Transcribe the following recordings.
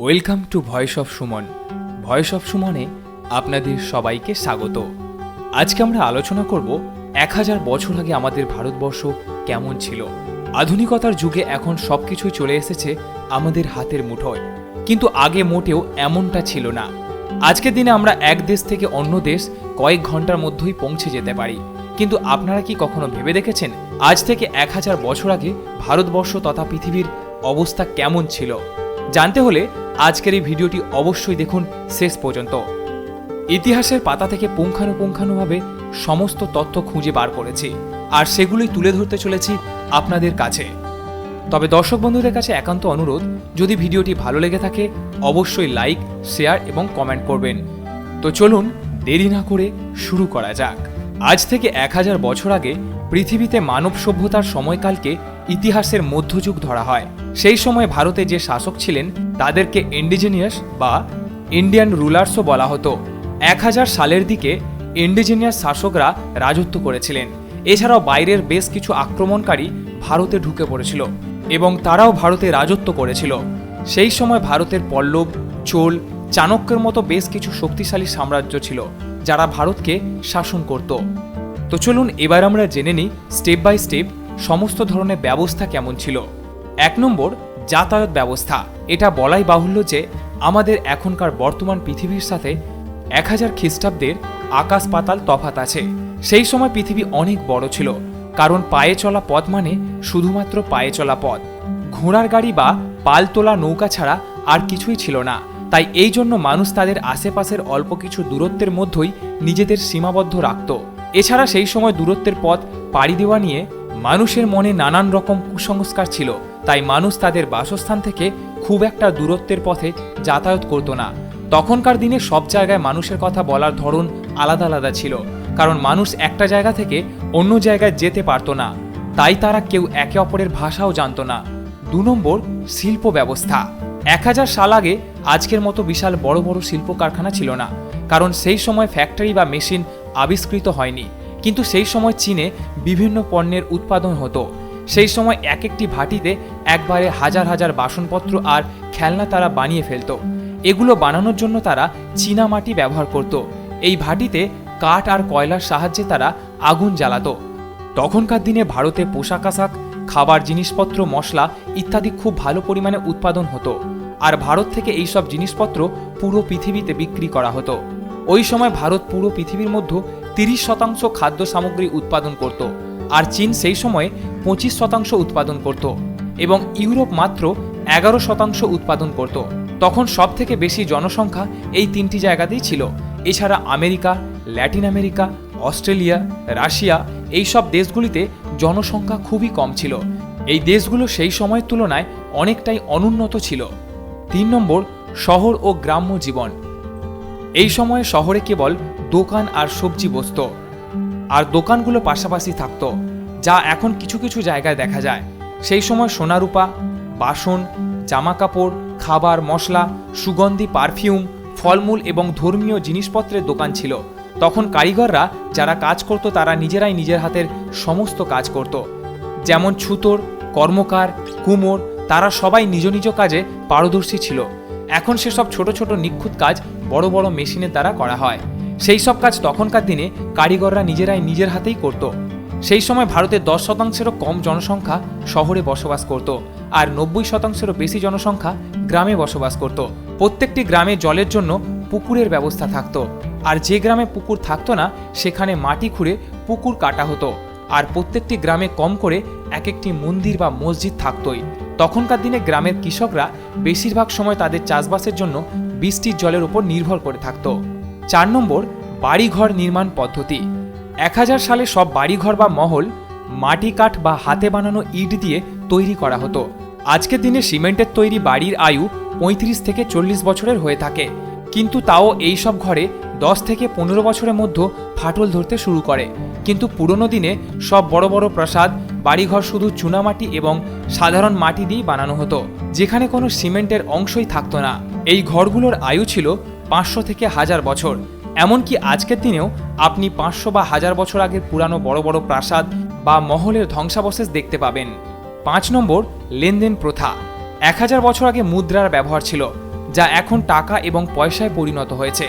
Welcome to voice of Suman. Voice of সুমনে আপনাদের সবাইকে স্বাগত। আজকে আমরা আলোচনা করব এক হাজার বছর আগে আমাদের ভারতবর্ষ কেমন ছিল। আধুনিকতার যুগে এখন সব কিছুই চলে এসেছে আমাদের হাতের মুঠোয়। কিন্তু আগে মোটেও এমনটা ছিল না। আজকের দিনে আমরা এক দেশ থেকে অন্য দেশ কয়েক ঘণ্টার মধ্যেই পৌঁছে যেতে পারি। কিন্তু আপনারা কি কখনো ভেবে দেখেছেন আজ থেকে এক হাজার বছর আগে ভারতবর্ষ তথা পৃথিবীর অবস্থা কেমন ছিল? জানতে হলে আজকের এই ভিডিওটি অবশ্যই দেখুন শেষ পর্যন্ত। ইতিহাসের পাতা থেকে পুঙ্খানুপুঙ্খানুভাবে সমস্ত তথ্য খুঁজে বার করেছি, আর সেগুলোই তুলে ধরতে চলেছি আপনাদের কাছে। তবে দর্শক বন্ধুদের কাছে একান্ত অনুরোধ, যদি ভিডিওটি ভালো লেগে থাকে, অবশ্যই লাইক, শেয়ার এবং কমেন্ট করবেন। তো চলুন দেরি না করে শুরু করা যাক। আজ থেকে এক হাজার বছর আগে পৃথিবীতে মানব সভ্যতার সময়কালকে ইতিহাসের মধ্যযুগ ধরা হয়। সেই সময় ভারতে যে শাসক ছিলেন, তাদেরকে ইন্ডিজিনিয়াস বা ইন্ডিয়ান রুলার্সও বলা হতো। এক হাজার সালের দিকে ইন্ডিজিনিয়াস শাসকরা রাজত্ব করেছিলেন। এছাড়াও বাইরের বেশ কিছু আক্রমণকারী ভারতে ঢুকে পড়েছিল এবং তারাও ভারতে রাজত্ব করেছিল। সেই সময় ভারতের পল্লব, চোল, চাণক্যের মতো বেশ কিছু শক্তিশালী সাম্রাজ্য ছিল। যারা ভারতকে শাসন করত। তো চলুন এবার আমরা জেনে নিই স্টেপ বাই স্টেপ সমস্ত ধরনের ব্যবস্থা কেমন ছিল। এক নম্বর, যাতায়াত ব্যবস্থা। এটা বলাই বাহুল্য যে আমাদের এখনকার বর্তমান পৃথিবীর সাথে এক হাজার খ্রিস্টাব্দের আকাশ পাতাল তফাত আছে। সেই সময় পৃথিবী অনেক বড় ছিল, কারণ পায়ে চলা পথ মানে শুধুমাত্র পায়ে চলা পথ। ঘোড়ার গাড়ি বা পাল তোলা নৌকা ছাড়া আর কিছুই ছিল না। তাই এই জন্য মানুষ তাদের আশেপাশের অল্প কিছু দূরত্বের মধ্যেই নিজেদের সীমাবদ্ধ রাখত। এছাড়া সেই সময় দূরত্বের পথ পাড়ি দেওয়া নিয়ে মানুষের মনে নানান রকম কুসংস্কার ছিল। তাই মানুষ তাদের বাসস্থান থেকে খুব একটা দূরত্বের পথে যাতায়াত করতো না। তখনকার দিনে সব জায়গায় মানুষের কথা বলার ধরন আলাদা আলাদা ছিল। কারণ মানুষ একটা জায়গা থেকে অন্য জায়গায় যেতে পারতো না। তাই তারা কেউ একে অপরের ভাষাও জানতো না। দু নম্বর শিল্প ব্যবস্থা এক হাজার সাল আগে আজকের মতো বিশাল বড় বড় শিল্প কারখানা ছিল না, কারণ সেই সময় ফ্যাক্টরি বা মেশিন আবিষ্কৃত হয়নি। কিন্তু সেই সময় চীনে বিভিন্ন পণ্যের উৎপাদন হতো। সেই সময় এক একটি ভাটিতে একবারে হাজার হাজার বাসনপত্র আর খেলনা তারা বানিয়ে ফেলতো। এগুলো বানানোর জন্য তারা চীনা মাটি ব্যবহার করত। এই ভাটিতে কাঠ আর কয়লার সাহায্যে তারা আগুন জ্বালাতো। তখনকার দিনে ভারতে পোশাক আশাক, খাবার জিনিসপত্র, মশলা ইত্যাদি খুব ভালো পরিমাণে উৎপাদন হতো। আর ভারত থেকে এই সব জিনিসপত্র পুরো পৃথিবীতে বিক্রি করা হতো। ওই সময় ভারত পুরো পৃথিবীর মধ্যে তিরিশ শতাংশ খাদ্য সামগ্রী উৎপাদন করত, আর চীন সেই সময়ে পঁচিশ শতাংশ উৎপাদন করত এবং ইউরোপ মাত্র এগারো শতাংশ উৎপাদন করত। তখন সব থেকে বেশি জনসংখ্যা এই তিনটি জায়গাতেই ছিল। এছাড়া America, Latin America, Australia, Russia এই সব দেশগুলিতে জনসংখ্যা খুবই কম ছিল। এই দেশগুলো সেই সময়ের তুলনায় অনেকটাই অনুন্নত ছিল। তিন নম্বর, শহর ও গ্রাম্য জীবন। এই সময়ে শহরে কেবল দোকান আর সবজি বসত। আর দোকানগুলো পাশাপাশি থাকতো, যা এখন কিছু কিছু জায়গায় দেখা যায়। সেই সময় সোনারূপা, বাসন জামা কাপড় খাবার, মশলা, সুগন্ধি, পারফিউম, ফলমূল এবং ধর্মীয় জিনিসপত্রের দোকান ছিল। তখন কারিগররা যারা কাজ করত, তারা নিজেরাই নিজের হাতের সমস্ত কাজ করত। যেমন ছুতোর, কর্মকার, কুমোর তারা সবাই নিজ নিজ কাজে পারদর্শী ছিল। এখন সেসব ছোট ছোট নিখুঁত কাজ বড় বড় মেশিনের দ্বারা করা হয়। সেই সব কাজ তখনকার দিনে কারিগররা নিজেরাই নিজের হাতেই করত। সেই সময় ভারতের দশ শতাংশেরও কম জনসংখ্যা শহরে বসবাস করত আর নব্বই শতাংশেরও বেশি জনসংখ্যা গ্রামে বসবাস করত। প্রত্যেকটি গ্রামে জলের জন্য পুকুরের ব্যবস্থা থাকতো। আর যে গ্রামে পুকুর থাকতো না, সেখানে মাটি খুঁড়ে পুকুর কাটা হতো। আর প্রত্যেকটি গ্রামে কম করে এক একটি মন্দির বা মসজিদ থাকতোই। তখনকার দিনে গ্রামের কৃষকরা বেশিরভাগ সময় তাদের চাষবাসের জন্য বৃষ্টির জলের উপর নির্ভর করে থাকতো। চার নম্বর, বাড়িঘর নির্মাণ পদ্ধতি। এক হাজার সালে সব বাড়িঘর বা মহল মাটি কাঠ বা হাতে বানানো ইট দিয়ে তৈরি করা হতো। আজকের দিনে সিমেন্টের তৈরি বাড়ির আয়ু পঁয়ত্রিশ থেকে চল্লিশ বছরের হয়ে থাকে। কিন্তু তাও এই সব ঘরে দশ থেকে পনেরো বছরের মধ্যে ফাটল ধরতে শুরু করে। কিন্তু পুরনো দিনে সব বড় বড় প্রাসাদ বাড়িঘর শুধু চুনামাটি এবং সাধারণ মাটি দিয়েই বানানো হতো, যেখানে কোনো সিমেন্টের অংশই থাকতো না। এই ঘরগুলোর আয়ু ছিল পাঁচশো থেকে হাজার বছর। এমনকি আজকের দিনেও আপনি পাঁচশো বা হাজার বছর আগের পুরানো বড় বড় প্রাসাদ বা মহলের ধ্বংসাবশেষ দেখতে পাবেন। পাঁচ নম্বর, লেনদেন প্রথা। এক হাজার বছর আগে মুদ্রার ব্যবহার ছিল, যা এখন টাকা এবং পয়সায় পরিণত হয়েছে।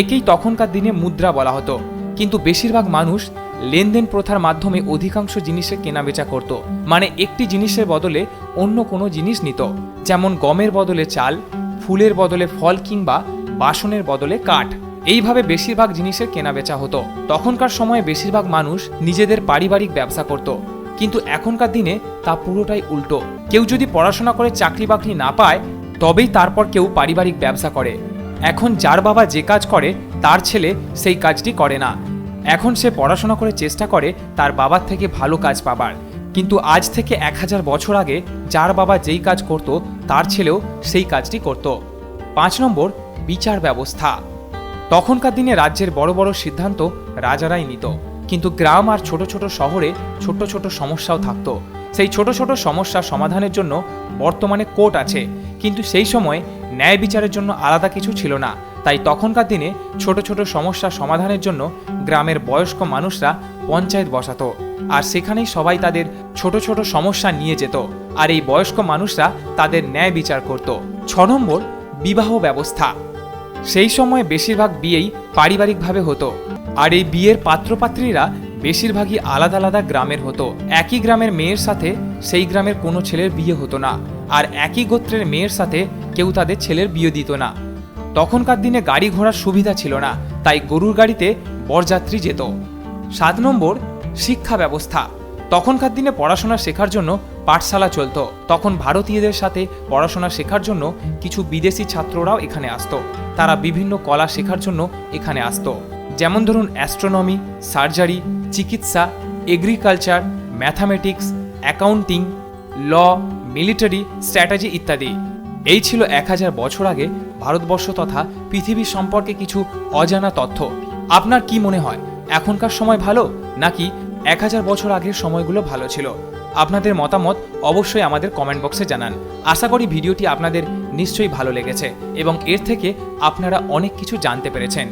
একেই তখনকার দিনে মুদ্রা বলা হতো। কিন্তু বেশিরভাগ মানুষ লেনদেন প্রথার মাধ্যমে অধিকাংশ জিনিসের কেনাবেচা করত মানে একটি জিনিসের বদলে অন্য কোনো জিনিস নিত, যেমন গমের বদলে চাল, ফুলের বদলে ফল কিংবা বাসনের বদলে কাঠ। এইভাবে বেশিরভাগ জিনিসের কেনাবেচা হতো। তখনকার সময়ে বেশিরভাগ মানুষ নিজেদের পারিবারিক ব্যবসা করত, কিন্তু এখনকার দিনে তা পুরোটাই উল্টো। কেউ যদি পড়াশোনা করে চাকরি বাকরি না পায়, তবেই তারপর কেউ পারিবারিক ব্যবসা করে। এখন যার বাবা যে কাজ করে, তার ছেলে সেই কাজটি করে না। এখন সে পড়াশোনা করে চেষ্টা করে তার বাবার থেকে ভালো কাজ পাবার। কিন্তু আজ থেকে এক হাজার বছর আগে যার বাবা যেই কাজ করত, তার ছেলেও সেই কাজটি করত। পাঁচ নম্বর, বিচার ব্যবস্থা। তখনকার দিনে রাজ্যের বড় বড় সিদ্ধান্ত রাজারাই নিত। কিন্তু গ্রাম আর ছোট ছোট শহরে ছোট ছোট সমস্যাও থাকতো। সেই ছোট ছোট সমস্যা সমাধানের জন্য বর্তমানে কোর্ট আছে। কিন্তু সেই সময় ন্যায় বিচারের জন্য আলাদা কিছু ছিল না। তাই তখনকার দিনে ছোট ছোট সমস্যা সমাধানের জন্য গ্রামের বয়স্ক মানুষরা পঞ্চায়েত বসাতো। আর সেখানেই সবাই তাদের ছোট ছোট সমস্যা নিয়ে যেত। আর এই বয়স্ক মানুষরা তাদের ন্যায় বিচার করত। ছ নম্বর, বিবাহ ব্যবস্থা। সেই সময় বেশিরভাগ বিয়েই পারিবারিকভাবে হতো। আর এই বিয়ের পাত্রপাত্রীরা বেশিরভাগই আলাদা আলাদা গ্রামের হতো। একই গ্রামের মেয়ের সাথে সেই গ্রামের কোনো ছেলের বিয়ে হতো না। আর একই গোত্রের মেয়ের সাথে কেউ তাদের ছেলের বিয়ে দিত না। তখনকার দিনে গাড়ি ঘোড়ার সুবিধা ছিল না, তাই গরুর গাড়িতে বরযাত্রী যেত। সাত নম্বর, শিক্ষা ব্যবস্থা। তখনকার দিনে পড়াশোনা শেখার জন্য পাঠশালা চলতো। তখন ভারতীয়দের সাথে পড়াশোনা শেখার জন্য কিছু বিদেশি ছাত্ররাও এখানে আসতো। তারা বিভিন্ন কলা শেখার জন্য এখানে আসতো। যেমন ধরুন অ্যাস্ট্রোনমি, সার্জারি, চিকিৎসা, agriculture, mathematics, accounting, law, military, strategy ইত্যাদি। এই ছিল এক হাজার বছর আগে ভারতবর্ষ তথা পৃথিবী সম্পর্কে কিছু অজানা তথ্য। আপনার কি মনে হয়, এখনকার সময় ভালো, নাকি এক হাজার বছর আগের সময়গুলো ভালো ছিল? আপনাদের মতামত অবশ্যই আমাদের কমেন্ট বক্সে জানান। আশা করি ভিডিওটি আপনাদের নিশ্চয়ই ভালো লেগেছে এবং এর থেকে আপনারা অনেক কিছু জানতে পেরেছেন।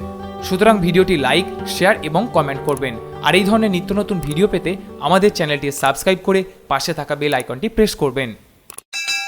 সুতরাং ভিডিওটি লাইক শেয়ার এবং কমেন্ট করবেন। আর এই ধরনের নিত্য নতুন ভিডিও পেতে আমাদের চ্যানেলটি সাবস্ক্রাইব করে পাশে থাকা বেল আইকনটি প্রেস করবেন।